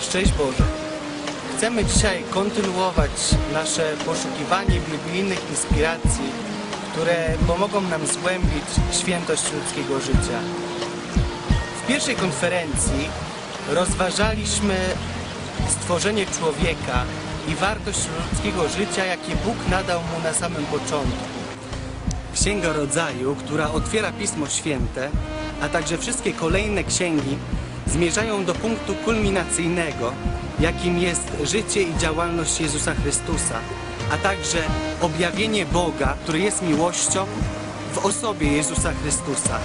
Szczęść Boże. Chcemy dzisiaj kontynuować nasze poszukiwanie biblijnych inspiracji, które pomogą nam zgłębić świętość ludzkiego życia. W pierwszej konferencji rozważaliśmy stworzenie człowieka i wartość ludzkiego życia, jakie Bóg nadał mu na samym początku. Księga Rodzaju, która otwiera Pismo Święte, a także wszystkie kolejne księgi zmierzają do punktu kulminacyjnego, jakim jest życie i działalność Jezusa Chrystusa, a także objawienie Boga, który jest miłością w osobie Jezusa Chrystusa.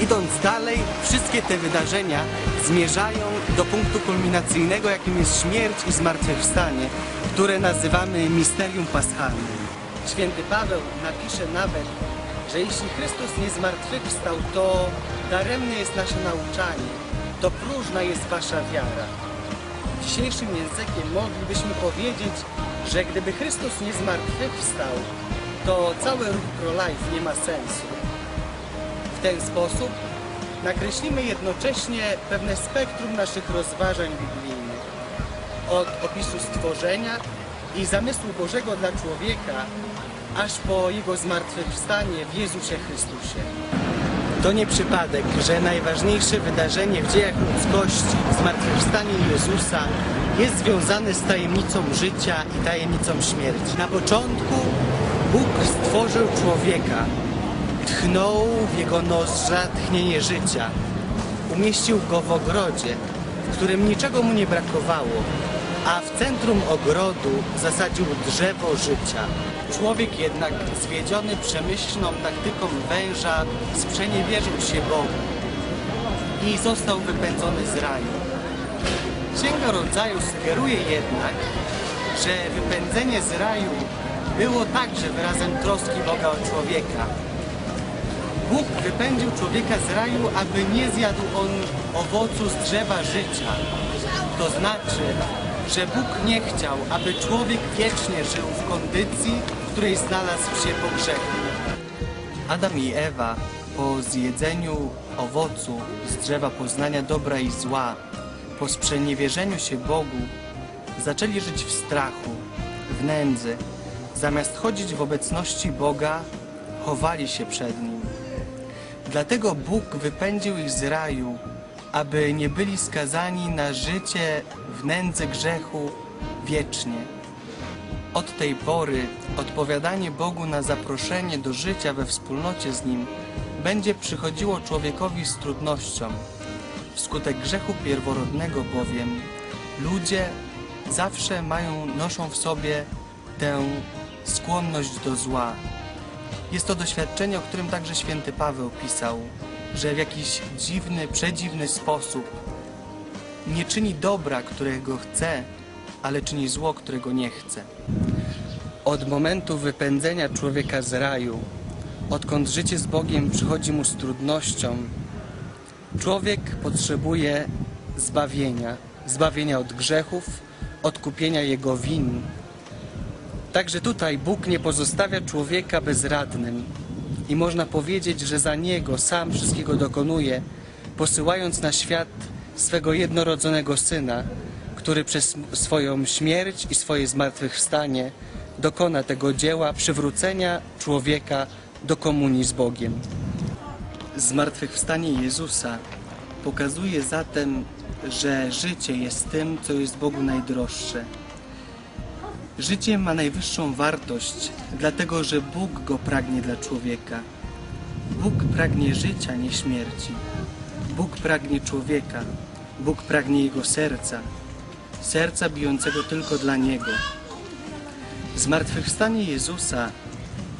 Idąc dalej, wszystkie te wydarzenia zmierzają do punktu kulminacyjnego, jakim jest śmierć i zmartwychwstanie, które nazywamy misterium paschalnym. Święty Paweł napisze nawet, że jeśli Chrystus nie zmartwychwstał, to daremne jest nasze nauczanie, to próżna jest wasza wiara. Dzisiejszym językiem moglibyśmy powiedzieć, że gdyby Chrystus nie zmartwychwstał, to cały ruch pro-life nie ma sensu. W ten sposób nakreślimy jednocześnie pewne spektrum naszych rozważań biblijnych. Od opisu stworzenia i zamysłu Bożego dla człowieka, aż po Jego zmartwychwstanie w Jezusie Chrystusie. To nie przypadek, że najważniejsze wydarzenie w dziejach ludzkości, zmartwychwstanie Jezusa, jest związane z tajemnicą życia i tajemnicą śmierci. Na początku Bóg stworzył człowieka, tchnął w jego nozdrza tchnienie życia. Umieścił go w ogrodzie, w którym niczego mu nie brakowało, a w centrum ogrodu zasadził drzewo życia. Człowiek jednak, zwiedziony przemyślną taktyką węża, sprzeniewierzył się Bogu i został wypędzony z raju. Księga Rodzaju sugeruje jednak, że wypędzenie z raju było także wyrazem troski Boga o człowieka. Bóg wypędził człowieka z raju, aby nie zjadł on owocu z drzewa życia. To znaczy, że Bóg nie chciał, aby człowiek wiecznie żył w kondycji, w której znalazł się po grzechu. Adam i Ewa po zjedzeniu owocu z drzewa poznania dobra i zła, po sprzeniewierzeniu się Bogu, zaczęli żyć w strachu, w nędzy. Zamiast chodzić w obecności Boga, chowali się przed Nim. Dlatego Bóg wypędził ich z raju, aby nie byli skazani na życie w nędzy grzechu wiecznie. Od tej pory odpowiadanie Bogu na zaproszenie do życia we wspólnocie z Nim będzie przychodziło człowiekowi z trudnością. Wskutek grzechu pierworodnego bowiem ludzie zawsze mają, noszą w sobie tę skłonność do zła. Jest to doświadczenie, o którym także święty Paweł pisał, że w jakiś dziwny, przedziwny sposób nie czyni dobra, którego chce, ale czyni zło, którego nie chce. Od momentu wypędzenia człowieka z raju, odkąd życie z Bogiem przychodzi mu z trudnością, człowiek potrzebuje zbawienia, zbawienia od grzechów, odkupienia jego win. Także tutaj Bóg nie pozostawia człowieka bezradnym i można powiedzieć, że za niego sam wszystkiego dokonuje, posyłając na świat swego jednorodzonego syna, który przez swoją śmierć i swoje zmartwychwstanie dokona tego dzieła przywrócenia człowieka do komunii z Bogiem. Zmartwychwstanie Jezusa pokazuje zatem, że życie jest tym, co jest Bogu najdroższe. Życie ma najwyższą wartość, dlatego że Bóg go pragnie dla człowieka. Bóg pragnie życia, nie śmierci. Bóg pragnie człowieka. Bóg pragnie jego serca. Serca bijącego tylko dla Niego. Zmartwychwstanie Jezusa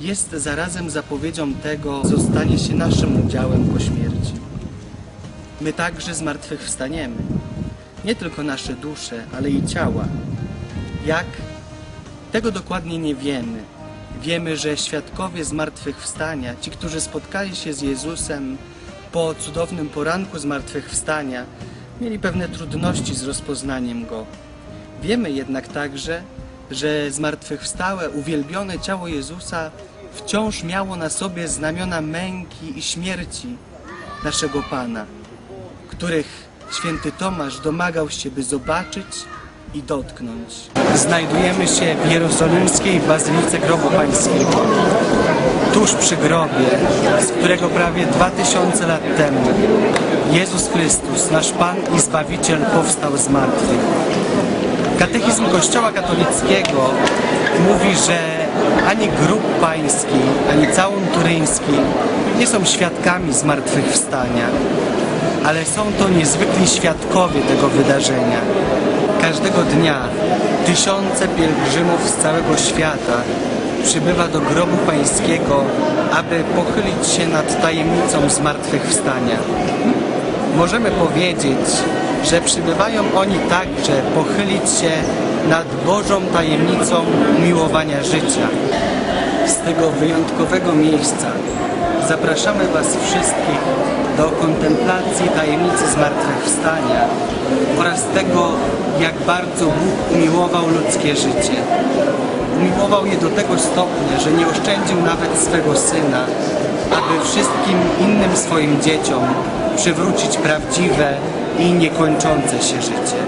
jest zarazem zapowiedzią tego, co stanie się naszym udziałem po śmierci. My także zmartwychwstaniemy. Nie tylko nasze dusze, ale i ciała. Jak? Tego dokładnie nie wiemy. Wiemy, że świadkowie zmartwychwstania, ci, którzy spotkali się z Jezusem po cudownym poranku zmartwychwstania, mieli pewne trudności z rozpoznaniem Go. Wiemy jednak także, że zmartwychwstałe, uwielbione ciało Jezusa wciąż miało na sobie znamiona męki i śmierci naszego Pana, których święty Tomasz domagał się, by zobaczyć i dotknąć. Znajdujemy się w jerozolimskiej Bazylice Grobu Pańskiego, tuż przy grobie, z którego prawie dwa tysiące lat temu Jezus Chrystus, nasz Pan i Zbawiciel, powstał z martwych. Katechizm Kościoła katolickiego mówi, że ani grób pański, ani całun turyński nie są świadkami zmartwychwstania, ale są to niezwykli świadkowie tego wydarzenia. Każdego dnia tysiące pielgrzymów z całego świata przybywa do grobu pańskiego, aby pochylić się nad tajemnicą zmartwychwstania. Możemy powiedzieć, że przybywają oni także pochylić się nad Bożą tajemnicą umiłowania życia. Z tego wyjątkowego miejsca zapraszamy Was wszystkich do kontemplacji tajemnicy zmartwychwstania oraz tego, jak bardzo Bóg umiłował ludzkie życie. Umiłował je do tego stopnia, że nie oszczędził nawet swego Syna, aby wszystkim innym swoim dzieciom przywrócić prawdziwe i niekończące się życie.